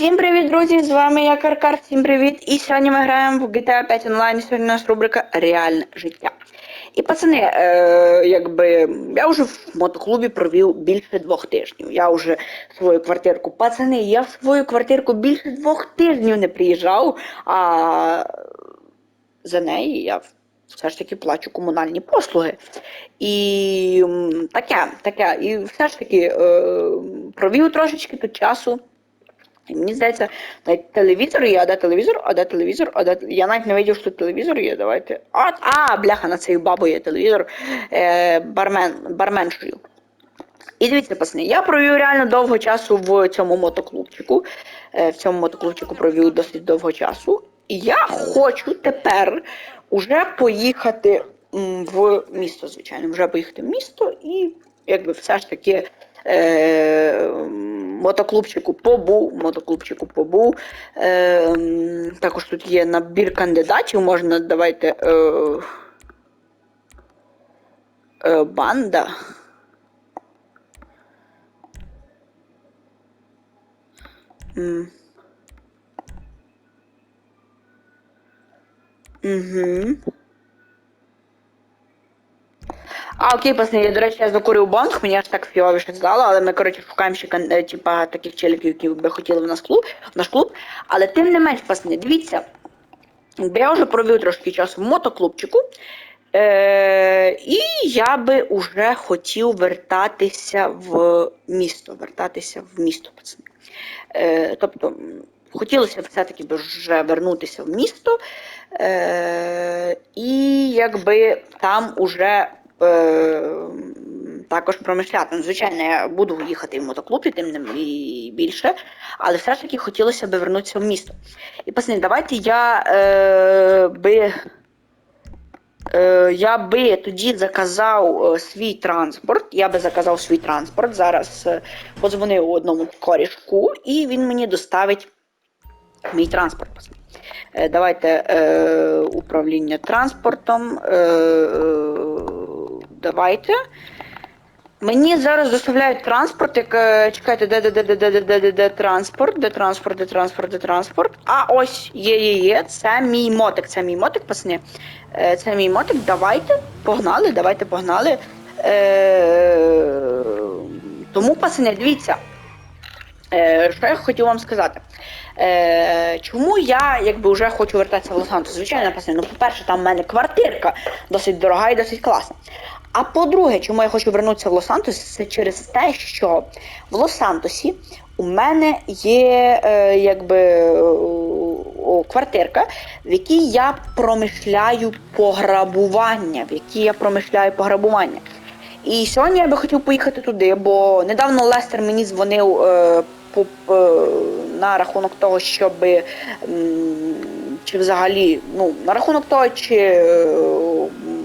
Всім привіт, друзі! З вами я Каркар, всім привіт! І сьогодні ми граємо в GTA 5 онлайн. Сьогодні у нас рубрика Реальне життя. І пацани, е, якби я вже в мотоклубі провів більше двох тижнів. Я вже свою квартирку. Пацани, я в свою квартирку більше двох тижнів не приїжджав, а за неї я все ж таки плачу комунальні послуги. І таке, таке. І все ж таки е, провів трошечки тут часу. І мені здається, навіть телевізор а де телевізор, а де телевізор, а де... Я навіть не видів, що тут телевізор є, давайте. А, а бляха, на цей бабу є телевізор е, бармен, барменшою. І дивіться, пацани, я провів реально довго часу в цьому мотоклубчику. Е, в цьому мотоклубчику провів досить довго часу. І я хочу тепер уже поїхати в місто, звичайно, вже поїхати в місто і якби все ж таки. Е, мотоклубчику побув, мотоклубчику побув. Е, також тут є набір кандидатів, можна давайте. Е, е, банда. М. Угу. А, окей, пацани, я, до речі, я закурив банк, мені аж так фіовіше здало, але ми, коротше, шукаємо ще е, типа, таких челіків, які би хотіли в наш клуб, в наш клуб. Але тим не менш, пацани, дивіться, бо я вже провів трошки часу в мотоклубчику. Е, і я би уже хотів вертатися в місто. Вертатися в місто, пацани. Е, тобто, хотілося б все-таки б вже вернутися в місто. Е, і якби там уже також промишляти. Звичайно, я буду їхати в мотоклуб і тим і більше, але все ж таки хотілося б вернутися в місто. І пацани, давайте я е, би. Е, я би тоді заказав е, свій транспорт. Я би заказав свій транспорт. Зараз е, подзвонив одному корішку, і він мені доставить мій транспорт. Е, давайте е, управління транспортом. Е, е, давайте. Мені зараз доставляють транспорт, як е, чекайте, де де де де де де де де де транспорт, де транспорт, де транспорт, де транспорт. А ось є, є, є. Це мій мотик, це мій мотик, пацани. Е, Це мій мотик. Давайте, погнали, давайте погнали. Е, Тому, пацани, дивіться. Що я хотів вам сказати? Е, чому я якби вже хочу вертатися в Лос-Сантос? Звичайно, пацани, ну, по-перше, там в мене квартирка досить дорога і досить класна. А по-друге, чому я хочу вернутися в Лос-Сантос, це через те, що в Лос-Сантосі у мене є е, якби е, квартирка, в якій я промишляю пограбування, в якій я промишляю пограбування. І сьогодні я би хотів поїхати туди, бо недавно Лестер мені дзвонив е, по, е, на рахунок того, щоб м, чи взагалі, ну, на рахунок того, чи е,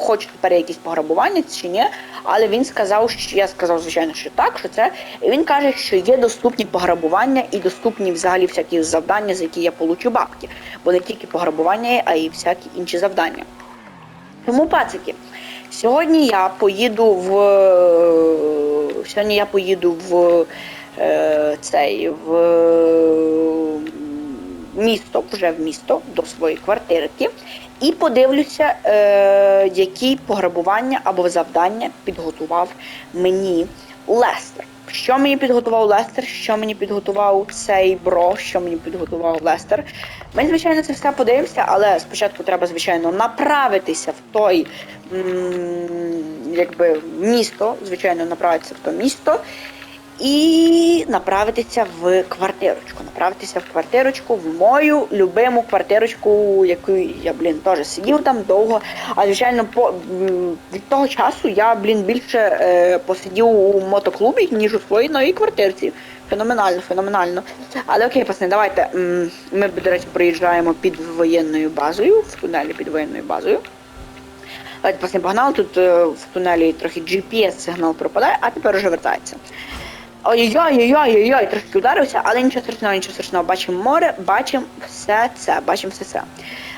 хочу тепер якісь пограбування, чи ні. Але він сказав, що я сказав, звичайно, що так, що це. І він каже, що є доступні пограбування і доступні взагалі всякі завдання, за які я получу бабки. Бо не тільки пограбування, а й всякі інші завдання. Тому, пацики, сьогодні я поїду в. Сьогодні я поїду в е, цей в місто, вже в місто до своєї квартирки, і подивлюся, е, які пограбування або завдання підготував мені Лестер. Що мені підготував Лестер, що мені підготував цей бро, що мені підготував Лестер. Ми, звичайно, це все подивимося, але спочатку треба, звичайно, направитися в той м, якби, місто, звичайно, направитися в то місто і направитися в квартирочку. Направитися в квартирочку, в мою любиму квартирочку, яку я, блін, теж сидів там довго. А звичайно, по від того часу я, блін, більше е, посидів у мотоклубі, ніж у своїй новій квартирці. Феноменально, феноменально. Але окей, пацани, давайте. Ми, до речі, приїжджаємо під воєнною базою, в тунелі під воєнною базою. Давайте пацани, погнали, тут е, в тунелі трохи GPS-сигнал пропадає, а тепер вже вертається. Ой-ой-ой-ой-ой, трошки ударився, але нічого страшного, нічого страшного. Бачимо море, бачимо все це, бачимо все це.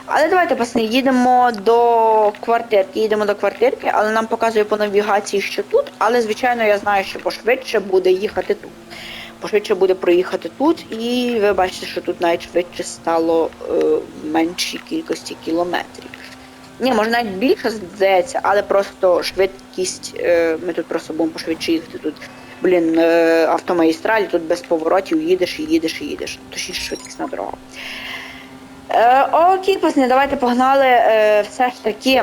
Але давайте, пацани, їдемо до квартирки, їдемо до квартирки, але нам показує по навігації, що тут, але звичайно я знаю, що пошвидше буде їхати тут. пошвидше буде проїхати тут, і ви бачите, що тут навіть швидше стало е, меншій кількості кілометрів. Ні, може навіть більше здається, але просто швидкість. Е, ми тут просто будемо пошвидше їхати. Тут, блін, автомагістраль, автомагістралі, тут без поворотів їдеш і їдеш і їдеш. Точніше швидкісна дорога. Е, окей, пацани, давайте погнали е, все ж таки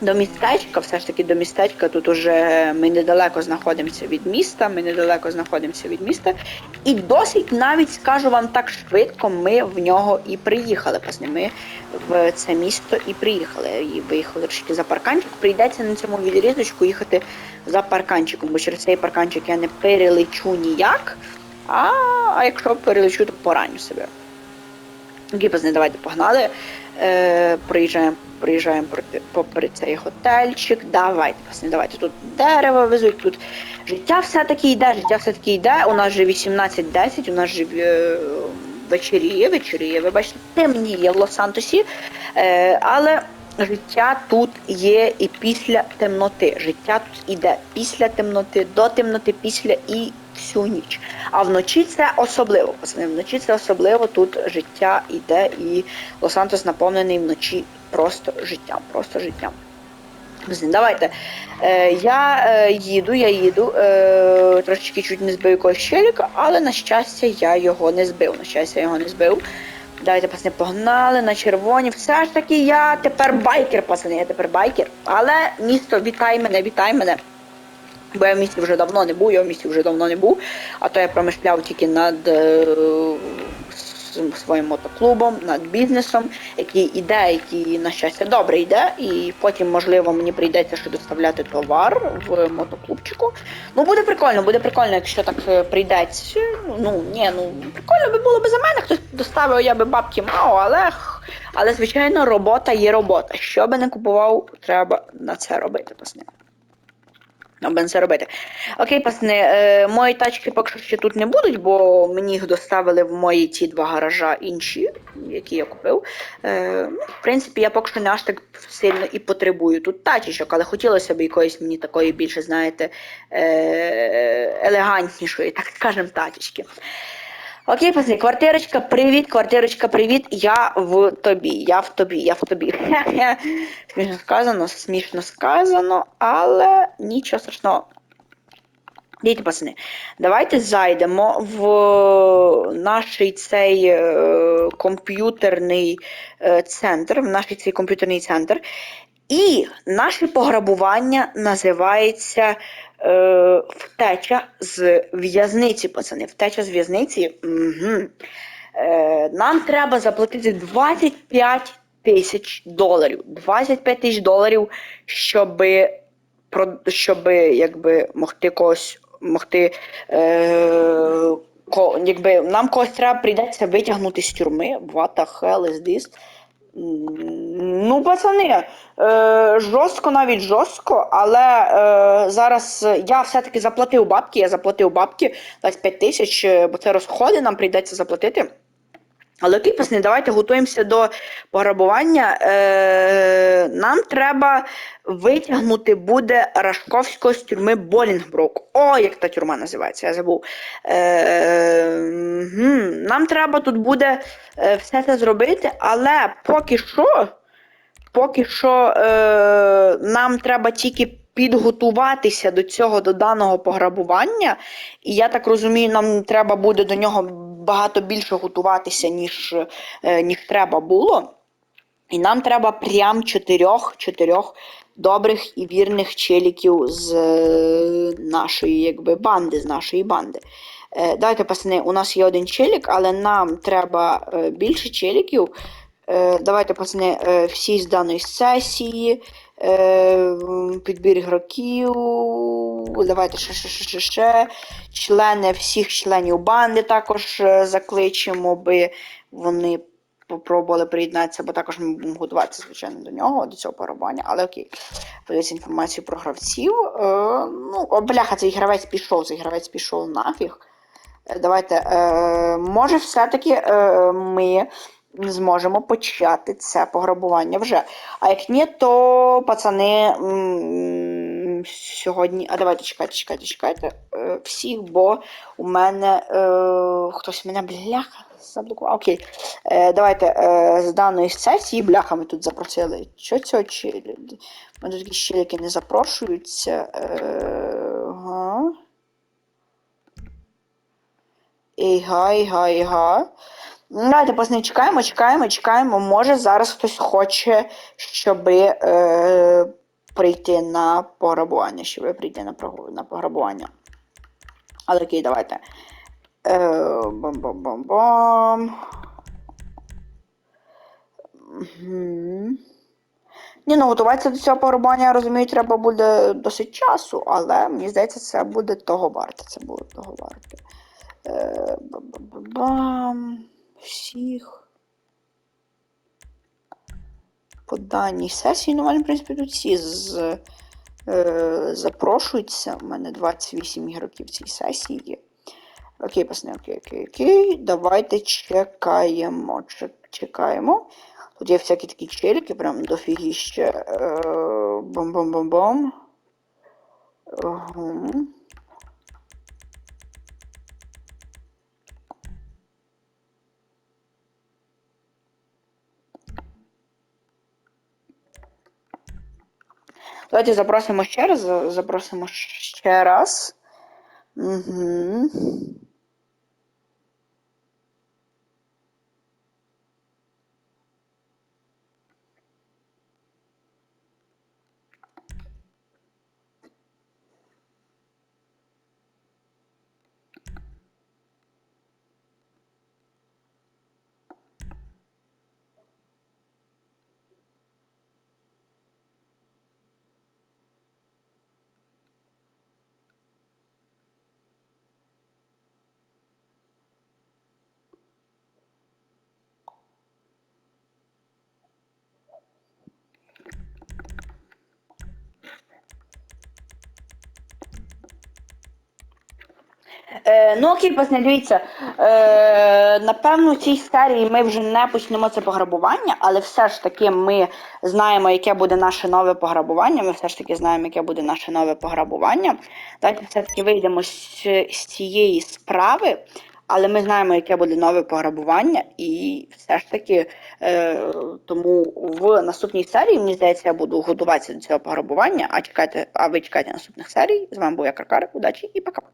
до містечка, все ж таки до містечка. Тут уже ми недалеко знаходимося від міста, ми недалеко знаходимося від міста. І досить навіть скажу вам так швидко, ми в нього і приїхали. Пацани, ми в це місто і приїхали. І виїхали трошки за парканчик. Прийдеться на цьому відрізочку їхати за парканчиком, бо через цей парканчик я не перелечу ніяк. А, а якщо перелечу, то пораню себе. Окей, пацани, давайте погнали. Е, проїжджаємо проти, попри цей готельчик. Давайте, пацани, давайте. Тут дерева везуть, тут життя все-таки йде, життя все-таки йде. У нас же 18.10, у нас же е, вечеріє, вечеріє, ви бачите, темніє в Лос-Сантосі. Е, але життя тут є і після темноти. Життя тут іде після темноти, до темноти, після і всю ніч. А вночі це особливо. Вночі це особливо, тут життя іде, і Лос-Сантос наповнений вночі просто життям, просто життям. Давайте. Е, я е, їду, я їду. Е, трошечки чуть не збив якогось челіка, але на щастя я його не збив. На щастя, я його не збив. Давайте, пацани, погнали на червоні. Все ж таки я тепер байкер, пацани, я тепер байкер. Але місто, вітай мене, вітай мене. Бо я в місті вже давно не був, я в місті вже давно не був, а то я промишляв тільки над е, своїм мотоклубом, над бізнесом, який іде, який, на щастя, добре йде, і потім, можливо, мені прийдеться ще доставляти товар в мотоклубчику. Ну, буде прикольно, буде прикольно, якщо так е, прийдеться. Ну, ні, ну, прикольно би було би за мене, хтось доставив, я би бабки мав, але, але звичайно, робота є робота. Що би не купував, треба на це робити, пацани. Аби це робити. Окей, пацани, е, мої тачки поки що ще тут не будуть, бо мені їх доставили в мої ті два гаража інші, які я купив. Е, ну, в принципі, я поки що не аж так сильно і потребую тут тачечок, але хотілося б якоїсь мені такої більше, знаєте, е, елегантнішої, так скажемо, тачечки. Окей, пацани, квартирочка, привіт, квартирочка, привіт. Я в тобі, я в тобі, я в тобі. Смішно сказано, смішно сказано, але нічого страшного. Дійте, пацани, давайте зайдемо в наш цей е, комп'ютерний е, центр, в наш цей комп'ютерний центр. І наше пограбування називається е, втеча з в'язниці, пацани. Втеча з в'язниці. Угу. Е, нам треба заплатити 25 тисяч доларів. 25 тисяч доларів, щоб, щоб якби, могти когось могти. Е, ко, якби, нам когось треба прийдеться витягнути з тюрми. What the hell is this? Ну, пацани, е, жорстко навіть жорстко, але е, зараз я все-таки заплатив бабки, я заплатив бабки 25 тисяч, е, бо це розходи, нам прийдеться заплатити. Але окей, пацани, давайте готуємося до пограбування. Е, нам треба витягнути буде Рашковського з тюрми Болінгбрук. О, як та тюрма називається, я забув. Е, нам треба тут буде е, все це зробити, але поки що, поки що е, нам треба тільки підготуватися до цього до даного пограбування. І я так розумію, нам треба буде до нього багато більше готуватися, ніж, е, ніж треба було. І нам треба прям чотирьох, чотирьох добрих і вірних челіків з е, нашої якби, банди, з нашої банди. Е, Давайте, пацани, у нас є один челік, але нам треба е, більше челіків. Е, Давайте, пацани, е, всі з даної сесії. Е, Підбір ігроків. Давайте ще, ще, ще, ще. Члени всіх членів банди також закличемо, би вони попробували приєднатися, бо також ми будемо готуватися, звичайно, до нього, до цього пограбування. Але окей, подивіться інформацію про гравців. Ну, бляха, цей гравець пішов, цей гравець пішов нафіг. Давайте, може, все-таки ми зможемо почати це пограбування вже. А як ні, то пацани сьогодні. А давайте чекайте, чекайте, чекайте. Е, всіх, бо у мене е, хтось мене бляха заблокував. Окей. Е, давайте е, з даної сесії бляхами тут запросили. Що цього чи. Мене тут такі щелики не запрошуються. Е, ага. Іга, іга, Давайте пацани, чекаємо, чекаємо, чекаємо. Може зараз хтось хоче, щоб е, прийти на пограбування. Щоб прийти на, на пограбування. Але окей, давайте. Е, бам-бам-бам-бам. Мгм. Ні, ну готуватися до цього пограбування, я розумію, треба буде досить часу, але мені здається, це буде того варте. Це буде того варте. Е, Ба-ба-ба-бам. Всіх. По даній сесії, ну, в мене, в принципі, тут всі з, е, запрошуються. У мене 28 ігроків в цій сесії є. Окей, пацани, окей, окей, окей. Давайте чекаємо. чекаємо. Тут є всякі такі челіки, прям дофігіще. Е, Бом-бом-бом-бом. Угу. Давайте запросимо ще раз. Запросимо ще раз. Угу. Е, ну окей, дивіться. Е, напевно, в цій серії ми вже не почнемо це пограбування, але все ж таки ми знаємо, яке буде наше нове пограбування. Ми все ж таки знаємо, яке буде наше нове пограбування. Давайте все-таки вийдемо з, з цієї справи, але ми знаємо, яке буде нове пограбування, і все ж таки е, тому в наступній серії, мені здається, я буду готуватися до цього пограбування. А чекайте, а ви чекайте наступних серій. З вами був я Каркар. Удачі і пока-пока.